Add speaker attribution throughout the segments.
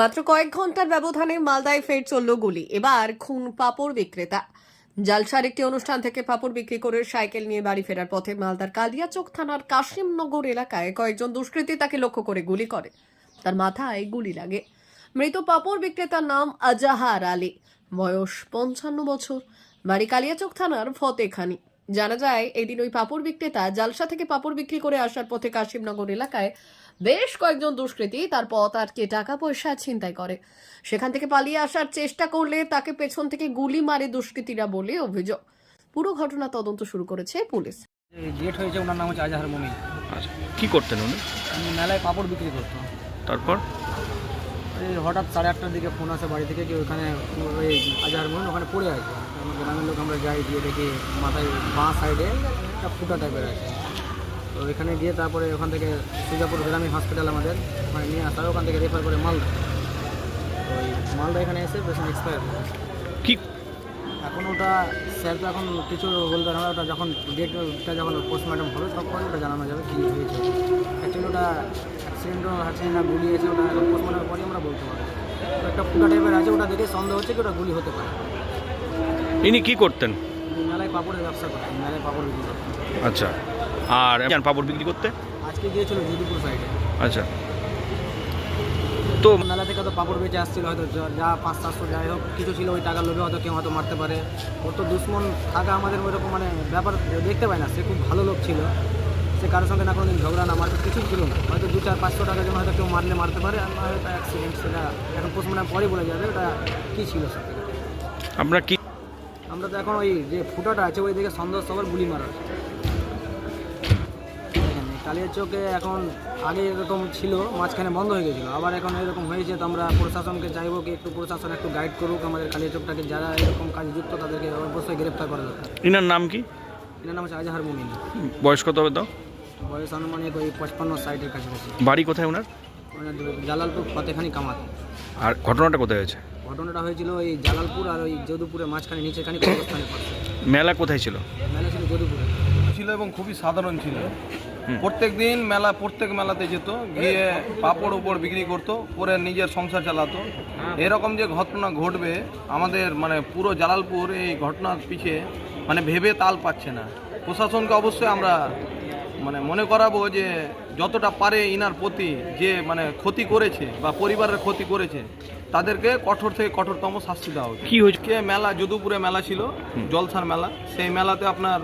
Speaker 1: মাত্র কয়েক ঘণ্টার ব্যবধানে মালদায় ফের চলল গুলি। এবার খুন পাপড় বিক্রেতা। জালসার একটি অনুষ্ঠান থেকে পাপড় বিক্রি করে সাইকেল নিয়ে বাড়ি ফেরার পথে মালদার কালিয়াচক থানার কাশিমনগর এলাকায় কয়েকজন দুষ্কৃতী তাকে লক্ষ্য করে গুলি করে। তার মাথায় গুলি লাগে। মৃত পাপড় বিক্রেতার নাম আজাহার আলী। বয়স পঞ্চান্ন বছর। বাড়ি কালিয়াচক থানার ফতেখানি। জানা যায় এদিন ওই পাপড় বিক্রেতা জালসা থেকে পাপড় বিক্রি করে আসার পথে কাশিমনগর এলাকায় বেশ কয়েকজন দুষ্কৃতী তার পথ আটকে টাকা পয়সা ছিনতাই করে। সেখান থেকে পালিয়ে আসার চেষ্টা করলে তাকে পেছন থেকে গুলি মারে দুষ্কৃতীরা বলে অভিযোগ। পুরো ঘটনা তদন্ত শুরু করেছে পুলিশ।
Speaker 2: হয়েছে ওনার নাম হচ্ছে আজহার মমিন
Speaker 3: আচ্ছা কি করতেন উনি
Speaker 2: মেলায় পাপড় বিক্রি করতো।
Speaker 3: তারপর?
Speaker 2: হঠাৎ সাড়ে আটটার দিকে ফোন আসে বাড়ি থেকে কি ওখানে ওই আজহার মমিন ওখানে পড়ে আছে। আমার গ্রামের লোক আমরা যাই গিয়ে দেখি মাথায় বাঁ সাইডে একটা ফুটা টাইপের আছে। তো এখানে গিয়ে তারপরে ওখান থেকে সুজাপুর গ্রামীণ হসপিটাল আমাদের ওখানে নিয়ে আসা ওখান থেকে রেফার করে মালদা। তো ওই মালদা এখানে এসে পেশেন্ট এক্সপায়ার
Speaker 3: কি?
Speaker 2: এখন ওটা স্যার তো এখন কিছু বলতে পারে ওটা যখন ডেটটা যখন পোস্টমর্টম হবে তখন ওটা জানানো যাবে কী হয়েছে। অ্যাকচুয়ালি ওটা অ্যাক্সিডেন্টও আছে না গুলি আছে ওটা এখন পোস্টমর্টমের পরই আমরা বলতে পারব। একটা ফুটা টাইপের আছে ওটা দেখে সন্দেহ হচ্ছে কি ওটা গুলি হতে পারে।
Speaker 3: ইনি কি করতেন?
Speaker 2: মেলায় পাপড়ের ব্যবসা করতেন মেলায় পাপড় বিক্রি করতেন।
Speaker 3: আচ্ছা। আর পাপড় বিক্রি করতে
Speaker 2: আজকে গিয়েছিল যদুপুর সাইডে
Speaker 3: আচ্ছা। তো
Speaker 2: মেলা থেকে তো পাপড় বেঁচে আসছিল হয়তো যা- পাঁচ সাতশো যাই হোক কিছু ছিল ওই টাকার লোভে হয়তো কেউ হয়তো মারতে পারে। ওর তো দুশ্মন থাকা আমাদের ওইরকম মানে ব্যাপার দেখতে পাই না সে খুব ভালো লোক ছিল। সে কারোর সঙ্গে না কোনোদিন ঝগড়া না মারতে কিছু ছিল না। হয়তো দু চার পাঁচশো টাকার জন্য হয়তো কেউ মারলে মারতে পারে আর না হয়তো অ্যাক্সিডেন্ট সেটা এখন পোস্টমর্টম পরে বলে যাবে ওটা কী ছিল সব
Speaker 3: আপনার কি
Speaker 2: আমরা তো এখন ওই যে ফুটাটা আছে ওই দিকে সন্দেহ সবার গুলি মারা আছে কালিয়ার চোখে এখন আগে এরকম ছিল মাঝখানে বন্ধ হয়ে গেছিল। আবার এখন এরকম হয়েছে তো আমরা প্রশাসনকে চাইব কি একটু প্রশাসন একটু গাইড করুক আমাদের কালিয়া চোখটাকে যারা এরকম কাজে যুক্ত তাদেরকে অবশ্যই গ্রেপ্তার করা দরকার।
Speaker 3: এনার নাম কি?
Speaker 2: এনার নাম হচ্ছে আজহার মুমিন।
Speaker 3: বয়স কত হবে দাও
Speaker 2: বয়স আনুমানিক ওই পঁচপান্ন সাইডের কাছাকাছি।
Speaker 3: বাড়ি কোথায় ওনার?
Speaker 2: ওনার জালালপুর ফতেখানি কামাত।
Speaker 3: আর ঘটনাটা কোথায় হয়েছে?
Speaker 2: ঘটনাটা হয়েছিল ওই জালালপুর আর ওই যদুপুরের মাঝখানে নিচেখানি কবরস্থানের পাশে
Speaker 3: মেলা কোথায় ছিল?
Speaker 2: মেলা ছিল যদুপুরে।
Speaker 4: ছিল এবং খুবই সাধারণ ছিল। প্রত্যেক দিন মেলা প্রত্যেক মেলাতে যেত গিয়ে পাপড় উপর বিক্রি করতো করে নিজের সংসার চালাতো। এরকম যে ঘটনা ঘটবে আমাদের মানে পুরো জালালপুর এই ঘটনার পিছে মানে ভেবে তাল পাচ্ছে না। প্রশাসনকে অবশ্যই আমরা মানে মনে করাবো যে যতটা পারে ইনার প্রতি যে মানে ক্ষতি করেছে বা পরিবারের ক্ষতি করেছে তাদেরকে কঠোর থেকে কঠোরতম শাস্তি দেওয়া উচিত।
Speaker 3: কি
Speaker 4: হচ্ছে মেলা যদুপুরে মেলা ছিল জলসার মেলা। সেই মেলাতে আপনার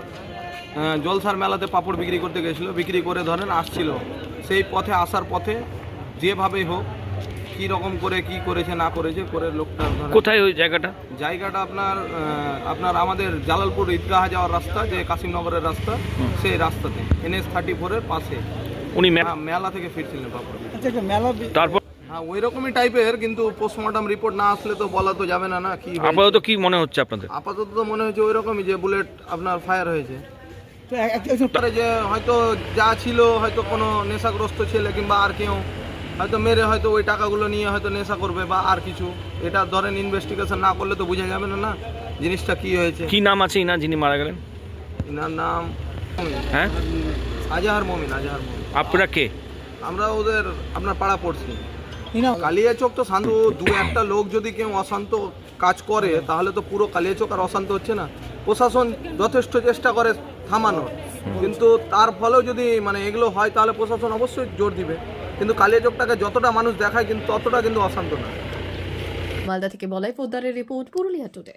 Speaker 4: জলসার মেলাতে পাপড় বিক্রি করতে গেছিল। বিক্রি করে ধরেন আসছিল। সেই পথে আসার পথে যেভাবেই হোক কি রকম করে কি করেছে না করেছে করে লোকটা
Speaker 3: কোথায় ওই জায়গাটা?
Speaker 4: জায়গাটা আপনার আপনার আমাদের জালালপুর ঈদগাহ যাওয়ার রাস্তা যে কাশিমনগরের রাস্তা সেই রাস্তাতে এনএস থার্টি ফোরের পাশে।
Speaker 3: উনি
Speaker 4: হ্যাঁ, মেলা থেকে ফিরছিলেন পাপড় বিক্রি।
Speaker 3: তারপর?
Speaker 4: হ্যাঁ ওই রকমই টাইপের কিন্তু পোস্টমর্টম রিপোর্ট না আসলে তো বলা তো যাবে না না কি।
Speaker 3: আপাতত কি মনে হচ্ছে আপনাদের?
Speaker 4: আপাতত তো মনে হচ্ছে ওই রকমই যে বুলেট আপনার ফায়ার হয়েছে। যে হয়তো যা ছিল হয়তো কোনো নেশাগ্রস্ত ছেলে কিংবা আর কেউ হয়তো মেরে হয়তো ওই টাকাগুলো নিয়ে হয়তো নেশা করবে বা আর কিছু। এটা ধরেন ইনভেস্টিগেশন না করলে তো বোঝা যাবে না না জিনিসটা কি হয়েছে।
Speaker 3: কি নাম আছে ইনা যিনি মারা গেলেন?
Speaker 4: এনার নাম
Speaker 3: হ্যাঁ?
Speaker 4: আজাহার মমিন আজাহার মমিন।
Speaker 3: আপনারা কে?
Speaker 4: আমরা ওদের আপনার পাড়া পড়ছি। কালিয়াচক তো শান্ত দু একটা লোক যদি কেউ অশান্ত কাজ করে তাহলে তো পুরো কালিয়াচক আর অশান্ত হচ্ছে না। প্রশাসন যথেষ্ট চেষ্টা করে থামানোর। কিন্তু তার ফলেও যদি মানে এগুলো হয় তাহলে প্রশাসন অবশ্যই জোর দিবে। কিন্তু কালিয়াচকটাকে যতটা মানুষ দেখায় কিন্তু ততটা কিন্তু অশান্ত না।
Speaker 1: মালদা থেকে বলাই পোদ্দারের রিপোর্ট পুরুলিয়া টুডে